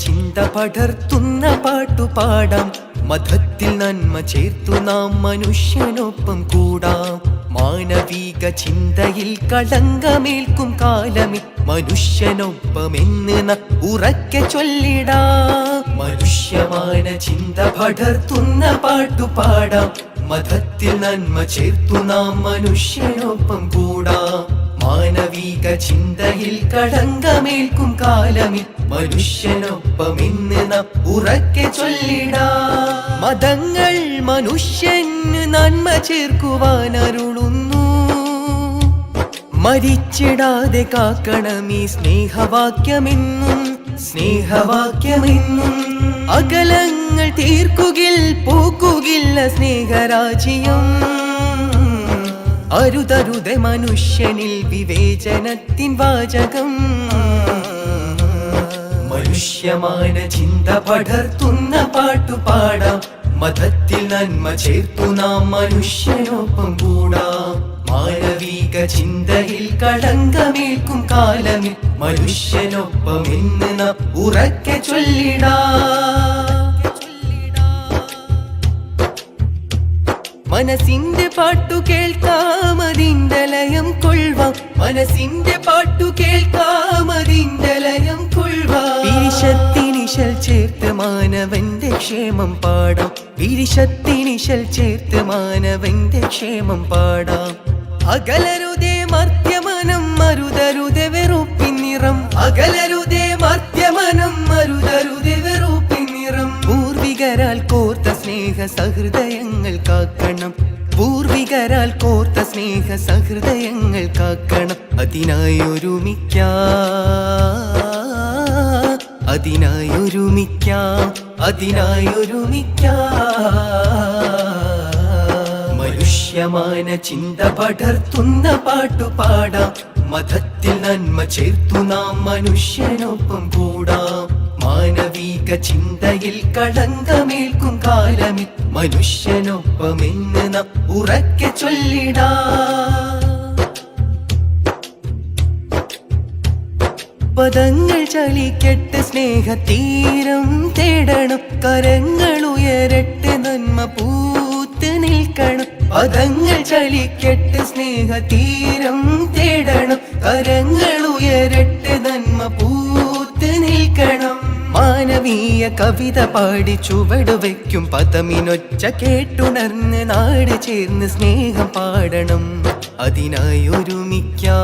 ചിന്ത പടർത്തുന്ന പാട്ടുപാടാം. മതത്തിൽ നന്മ ചേർത്തു നാം മനുഷ്യനൊപ്പം കൂടാം. മാനവിക ചിന്തയിൽ കളങ്കമേൽക്കും കാലമി മനുഷ്യനൊപ്പമെന്ന് എന്ന് ഉറക്കെ ചൊല്ലിടാ. മനുഷ്യമാന ചിന്ത പടർത്തുന്ന പാട്ടുപാടാം. മതത്തിൽ നന്മ ചേർത്തു നാം മനുഷ്യനൊപ്പം കൂടാം. ചിന്തയിൽ കളങ്കമേൽക്കും കാലമിൽ മനുഷ്യനൊപ്പം ഇന്ന് ഉറക്കെ ചൊല്ലിടാ. മതങ്ങൾ മനുഷ്യന് നന്മ ചേർക്കുവാൻ അരുളുന്നു. മരിച്ചിടാതെ കാക്കണമീ സ്നേഹവാക്യമെന്നും സ്നേഹവാക്യമെന്നും. അകലങ്ങൾ തീർക്കുകിൽ പോക്കുകില്ല സ്നേഹരാജ്യം. അരുതരുതെ മനുഷ്യനിൽ വിവേചനത്തിൻ വാചകം. മനുഷ്യമാന ചിന്ത പടർത്തുന്ന പാട്ടുപാടാം. മതത്തിൽ നന്മ ചേർത്തു നാം മനുഷ്യനൊപ്പം കൂടാം. മാനവിക ചിന്തയിൽ കളങ്കമേൽക്കും കാലമിൽ മനുഷ്യനൊപ്പം ഇന്ന് നാം ഉറക്കെ ചൊല്ലിടാം. മനസ്സിന്റെ പാട്ടു കേൾക്കാം അതിന്റെ ലയം കൊള്ളുവാം മനസ്സിന്റെ പാട്ടു കേൾക്കാം അതിന്റെ ലയം കൊള്ളുവാം ചേർത്ത് മാനവന്റെ ക്ഷേമം പാടാം. വിരിശത്തിനിശൽ ചേർത്ത് മാനവന്റെ ക്ഷേമം പാടാം. അകലരുതേ സഹൃദയങ്ങൾ കാക്കണം. പൂർവികരാൽ കോർത്ത സ്നേഹ സഹൃദയങ്ങൾ കാക്കണം. അതിനായി ഒരുമിക്കാം. അതിനായി ഒരുമിക്കാം. അതിനായി ഒരുമിക്കാം. മനുഷ്യമാന ചിന്ത പടർത്തുന്ന പാട്ടുപാടാം. മതത്തിൽ നന്മ ചേർത്തു നാം മനുഷ്യനൊപ്പം കൂടാം. മാനവിക ചിന്തയിൽ കളങ്കമേൽക്കും കാലമി മനുഷ്യനൊപ്പമെന്ന് നാം ഉറക്കെ ചൊല്ലിടാ. പദങ്ങൾ ചലിക്കട്ടെ സ്നേഹതീരം തേടണം കരങ്ങൾ ഉയരട്ടെ നന്മ പൂത്ത് നിൽക്കണം. പദങ്ങൾ ചലിക്കട്ടെ സ്നേഹതീരം തേടണം കരങ്ങൾ ഉയരട്ടെ നന്മ പൂത്ത് നിൽക്കണം. മാനവീയ കവിത പാടി ചുവട് വയ്ക്കും പദമിനൊച്ച കേട്ടുണർന്ന് നാട് ചേർന്ന് സ്നേഹം പാടണം. അതിനായി ഒരുമിക്കാം